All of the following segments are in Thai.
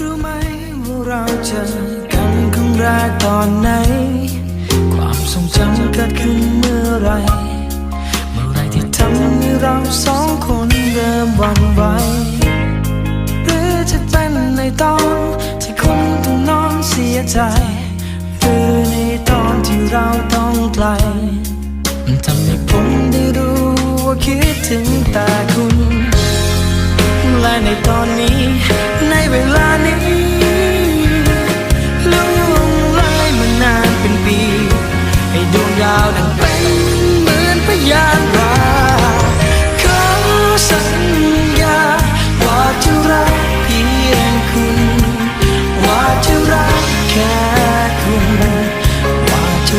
รู้ไหมว่าเราเจอกันครั้งแรกตอนไหน ความทรงจำเกิดขึ้นเมื่อไร เมื่อไรที่ทำให้เราสองคนเริ่มหวั่นไหวหรือจะเป็นในตอนที่คุณต้องนอนเสียใจ หรือในตอนที่เราต้องไกลมันทำให้ผมได้รู้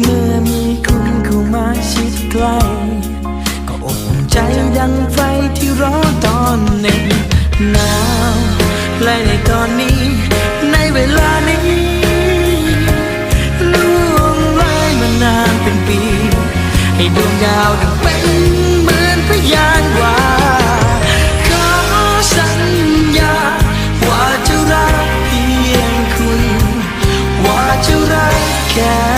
เมื่อมีคุณเข้ามาชิดใกล้ก็อบอุ่นใจดังไฟที่ร้อนตอนหน็บหนาวและในตอนนี้ ในเวลานี้ล่วงเลยมานานเป็นปี ให้ดวงดาวดังเป็นเหมือนพยานว่าขอสัญญา ว่าจะรักเพียงคุณ ว่าจะรักแค่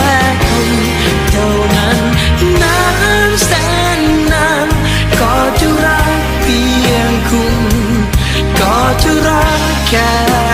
รั